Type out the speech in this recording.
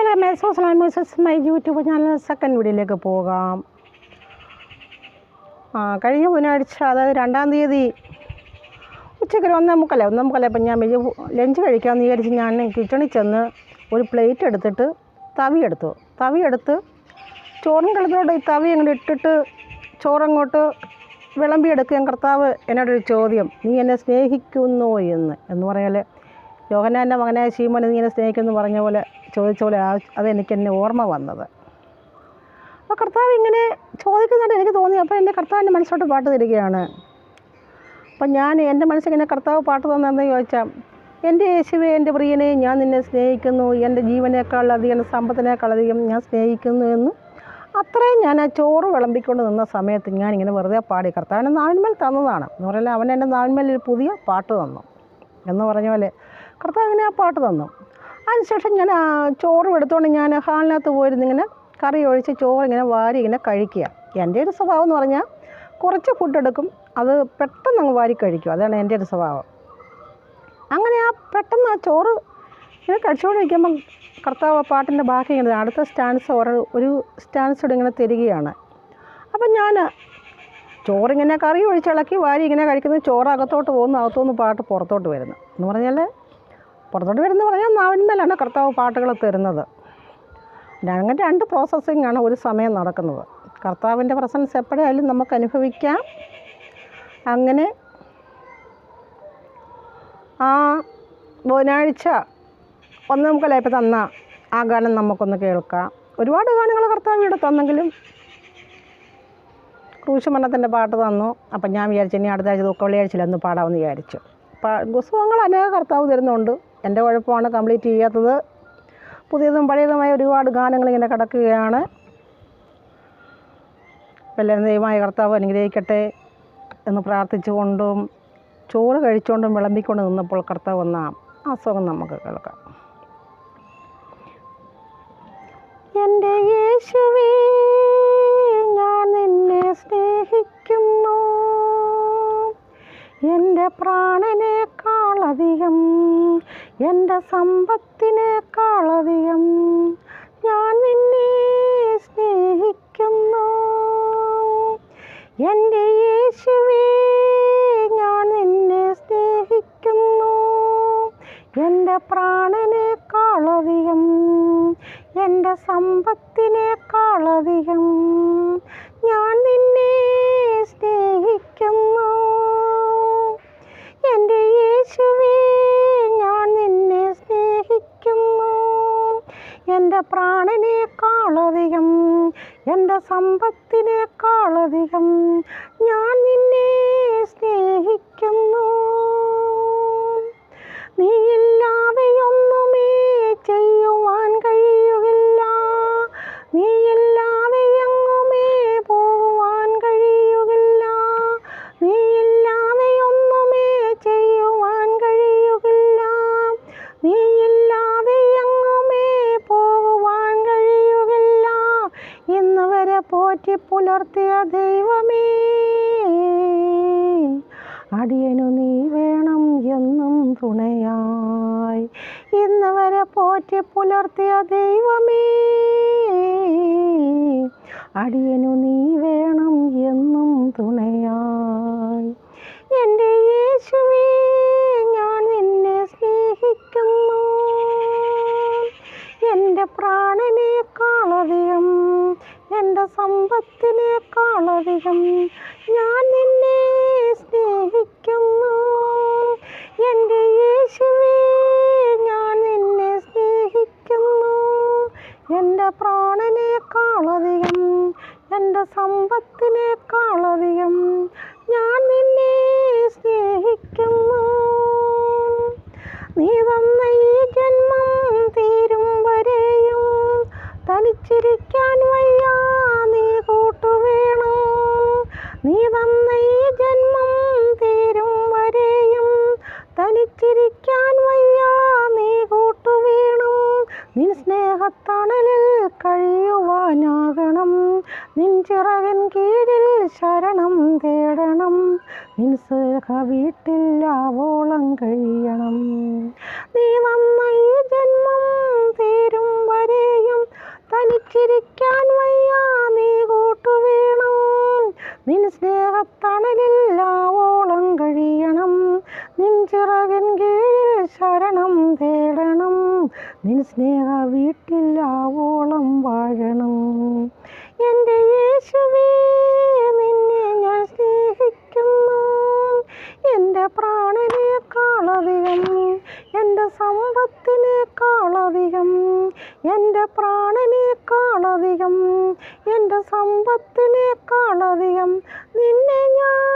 Hello മേസോ ലാൻഡ് my YouTube channel second വീഡിയോയിലേക്ക് പോകാം ആ കഴിഞ്ഞ ബുധനാഴ്ച അതായത് രണ്ടാം തീയതി ഉച്ചയ്ക്ക് ഒരു ഒന്നേ മുക്കല്ലേ ഒന്നേ മുക്കല്ലേ അപ്പം ഞാൻ വലിയ ലഞ്ച് കഴിക്കാമെന്ന് വിചാരിച്ച് ഞാൻ കിച്ചണിൽ ചെന്ന് ഒരു പ്ലേറ്റ് എടുത്തിട്ട് തവി എടുത്തു. തവി എടുത്ത് ചോറും കളത്തിലോട്ട് ഈ തവി അങ്ങോട്ട് ഇട്ടിട്ട് ചോറങ്ങോട്ട് വിളമ്പിയെടുക്കുകയും കർത്താവ് എന്നോടൊരു ചോദ്യം നീ എന്നെ സ്നേഹിക്കുന്നോ എന്ന്? എന്ന് പറഞ്ഞാൽ യോഹനാന്റെ മകനായ ശീമോനെ നീ എന്നെ സ്നേഹിക്കുന്നു പറഞ്ഞ പോലെ ചോദിച്ച പോലെ ആ അതെനിക്ക് എന്നെ ഓർമ്മ വന്നത്. അപ്പോൾ കർത്താവ് ഇങ്ങനെ ചോദിക്കുന്നതായിട്ട് എനിക്ക് തോന്നി. അപ്പോൾ എന്റെ കർത്താവിന്റെ മനസ്സോട്ട് പാട്ട് തരികയാണ്. അപ്പം ഞാൻ എന്റെ മനസ്സിങ്ങനെ കർത്താവ് പാട്ട് തന്നെന്ന് ചോദിച്ചാൽ എന്റെ യേശുവെ എന്റെ പ്രിയനെ ഞാൻ നിന്നെ സ്നേഹിക്കുന്നു. എന്റെ ജീവനേക്കാൾ അധികം സമ്പത്തിനേക്കാൾ ഞാൻ സ്നേഹിക്കുന്നു എന്ന് അത്രയും ഞാൻ ആ ചോറ് വിളമ്പിക്കൊണ്ട് നിന്ന സമയത്ത് ഞാനിങ്ങനെ വെറുതെ പാടി കർത്താവിന്റെ നാവിന്മേൽ തന്നതാണ് എന്ന് പറഞ്ഞാൽ അവൻ എന്റെ നാവിന്മേൽ ഒരു പുതിയ പാട്ട് തന്നു. എന്ന് പറഞ്ഞ പോലെ കർത്താവ് അങ്ങനെ ആ പാട്ട് തന്നു. അതിനുശേഷം ഞാൻ ചോറും എടുത്തുകൊണ്ട് ഞാൻ ഹാളിനകത്ത് പോയിരുന്നു ഇങ്ങനെ കറി ഒഴിച്ച് ചോറ് ഇങ്ങനെ വാരി ഇങ്ങനെ കഴിക്കുക. എന്റെ ഒരു സ്വഭാവം എന്ന് പറഞ്ഞാൽ കുറച്ച് ഫുഡ് എടുക്കും അത് പെട്ടെന്ന് അങ്ങ് വാരി കഴിക്കും. അതാണ് എന്റെ ഒരു സ്വഭാവം. അങ്ങനെ ആ പെട്ടെന്ന് ആ ചോറ് ഇങ്ങനെ കഴിച്ചുകൊണ്ടിരിക്കുമ്പം കർത്താവ് പാട്ടിന്റെ ബാക്കി ഇങ്ങനെ അടുത്ത സ്റ്റാൻസ് ഒരു സ്റ്റാൻസോട് ഇങ്ങനെ തരികയാണ്. അപ്പം ഞാൻ ചോറിങ്ങനെ കറി ഒഴിച്ചിളക്കി വാരി ഇങ്ങനെ കഴിക്കുന്നത് ചോറ് അകത്തോട്ട് പോകുന്നു അകത്തുനിന്ന് പാട്ട് പുറത്തോട്ട് വരുന്നു. എന്ന് പറഞ്ഞാൽ പുറത്തോട്ട് വരുന്ന പറഞ്ഞാൽ നാവിന്മേലാണ് കർത്താവ് പാട്ടുകൾ തരുന്നത്. അങ്ങനെ രണ്ട് പ്രോസസ്സിംഗ് ആണ് ഒരു സമയം നടക്കുന്നത്. കർത്താവിന്റെ പ്രസൻസ് എപ്പോഴായാലും നമുക്ക് അനുഭവിക്കാം. അങ്ങനെ ആ ബുധനാഴ്ച ഒന്ന് നമുക്ക് മുക്കലായപ്പോൾ തന്ന ആ ഗാനം നമുക്കൊന്ന് കേൾക്കാം. ഒരുപാട് ഗാനങ്ങൾ കർത്താവ് ഇവിടെ തന്നെങ്കിലും ക്രൂശുമരണത്തിന്റെ പാട്ട് തന്നു. അപ്പം ഞാൻ വിചാരിച്ചു ഇനി അടുത്ത ആഴ്ച ദുഃഖ വെള്ളിയാഴ്ചയിൽ ഒന്ന് പാടാമെന്ന് വിചാരിച്ചു. പുസ്തകങ്ങൾ അനേക കർത്താവ് തരുന്നുണ്ട്. എന്റെ കുഴപ്പമാണ് കംപ്ലീറ്റ് ചെയ്യാത്തത്. പുതിയതും പഴയതുമായ ഒരുപാട് ഗാനങ്ങൾ ഇങ്ങനെ കിടക്കുകയാണ്. എല്ലാവരും ദൈവമായ കർത്താവ് അനുഗ്രഹിക്കട്ടെ എന്ന് പ്രാർത്ഥിച്ചുകൊണ്ടും ചോറ് കഴിച്ചുകൊണ്ടും വിളമ്പിക്കൊണ്ട് നിന്നപ്പോൾ കർത്താവ് വന്ന ആ സുഖം നമുക്ക് കേൾക്കാം. എന്റെ യേശുവേ ഞാൻ നിന്നെ സ്നേഹിക്കുന്നു. എന്റെ പ്രാണനേക്കാളധികം എന്റെ സമ്പത്തിനേക്കാളധികം ഞാൻ നിന്നെ സ്നേഹിക്കുന്നു. എന്റെ യേശുവേ ഞാൻ നിന്നെ സ്നേഹിക്കുന്നു. എന്റെ പ്രാണനേക്കാളധികം എന്റെ സമ്പത്തിനേക്കാളധികം ഞാൻ നിന്നെ സമ്പത്തിനേക്കാളധികം ഞാൻ നിന്നെ സ്നേഹിക്കുന്നു. നീയില്ലാതെ പുലർത്തിയ ദൈവമേ അടിയനു നീ വേണം എന്നും തുണയായി. ഇന്ന് വരെ പോറ്റി പുലർത്തിയ ദൈവമേ അടിയനു നീ വേണം എന്നും തുണയായി. എന്റെ യേശുവേ ഞാൻ നിന്നെ സ്നേഹിക്കുന്നു. എന്റെ പ്രാണനേക്കാളധികം എന്റെ സമ്പത്തിനേക്കാളധികം ഞാൻ നിന്നെ സ്നേഹിക്കുന്നു. എന്റെ യേശുവേ ഞാൻ നിന്നെ സ്നേഹിക്കുന്നു. എന്റെ പ്രാണനേക്കാളധികം എന്റെ സമ്പത്തിനേക്കാളധികം ഞാൻ നിന്നെ സ്നേഹിക്കുന്നു. നീ തന്ന ഈ ജന്മം തീരും വരെയും തനിച്ചിരിക്കാൻ വയ്യ. മഹത്തണലിൽ കഴിയുവാനാകണം. നിൻചിറകൻ കീഴിൽ ശരണം തേടണം. നിൻ സുഖ വീട്ടിൽ ആവോളം കഴിയണം. നീ വന്ന ഈ ജന്മം തീരും വരെയും തനിച്ചിരിക്കാൻ വയ്യ നീ കൂട്ടുവേണം. നിൻ സ്നേഹത്തണലില്ലാവോളം കഴിയണം. നിൻ ചിറകിൻ നിൻ സ്നേഹ വീട്ടിലാവോളം വാഴണം. എന്റെ യേശുവേ നിന്നെ ഞാൻ സ്നേഹിക്കുന്നു. എന്റെ പ്രാണനേക്കാളധികം എന്റെ സമ്പത്തിനേക്കാളധികം എന്റെ പ്രാണനേക്കാളധികം എന്റെ സമ്പത്തിനേക്കാളധികം നിന്നെ ഞാൻ